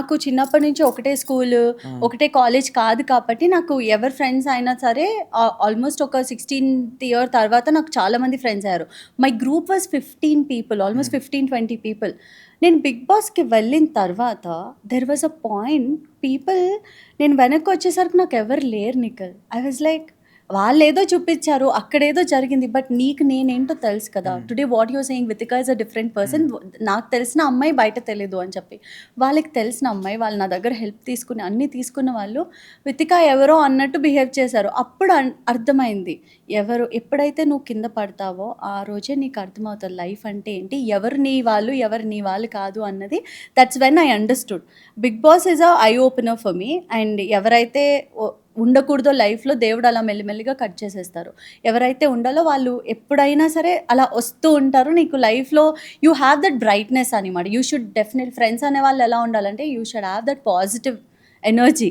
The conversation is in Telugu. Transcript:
నాకు చిన్నప్పటి నుంచి ఒకటే స్కూల్ ఒకటే కాలేజ్ కాదు కాబట్టి నాకు ఎవరి ఫ్రెండ్స్ అయినా సరే ఆల్మోస్ట్ ఒక సిక్స్టీన్త్ ఇయర్ తర్వాత నాకు చాలా మంది ఫ్రెండ్స్ అయ్యారు. My group was fifteen people almost fifteen twenty people నేను బిగ్ బాస్కి వెళ్ళిన తర్వాత there was a point people నేను వెనక్కి వచ్చేసరికి నాకు ఎవరు లేరు నికల్ ఐ వాజ్ లైక్ వాళ్ళు ఏదో చూపించారు అక్కడేదో జరిగింది బట్ నీకు నేనేంటో తెలుసు కదా. Today what you're saying Vithika is a different person నాకు తెలిసిన అమ్మాయి బయట తెలియదు అని చెప్పి. వాళ్ళకి తెలిసిన అమ్మాయి వాళ్ళు నా దగ్గర హెల్ప్ తీసుకుని అన్నీ తీసుకున్న వాళ్ళు వితికా ఎవరో అన్నట్టు బిహేవ్ చేశారు. అప్పుడు అన్- అర్థమైంది. ఎవరు ఎప్పుడైతే నువ్వు కింద పడతావో ఆ రోజే నీకు అర్థమవుతుంది లైఫ్ అంటే ఏంటి? ఎవరు నీ వాళ్ళు ఎవరు నీ వాళ్ళు కాదు అన్నది. That's when I understood Bigg Boss is a eye opener for me and ఎవరైతే ఉండకూడదో లైఫ్లో దేవుడు అలా మెల్లిమెల్లిగా కట్ చేసేస్తారు. ఎవరైతే ఉండాలో వాళ్ళు ఎప్పుడైనా సరే అలా వస్తూ ఉంటారు. నీకు లైఫ్లో యూ హ్యావ్ దట్ బ్రైట్నెస్ అనమాట. యూ షుడ్ డెఫినెట్ ఫ్రెండ్స్ అనే వాళ్ళు ఎలా ఉండాలంటే you should have that positive energy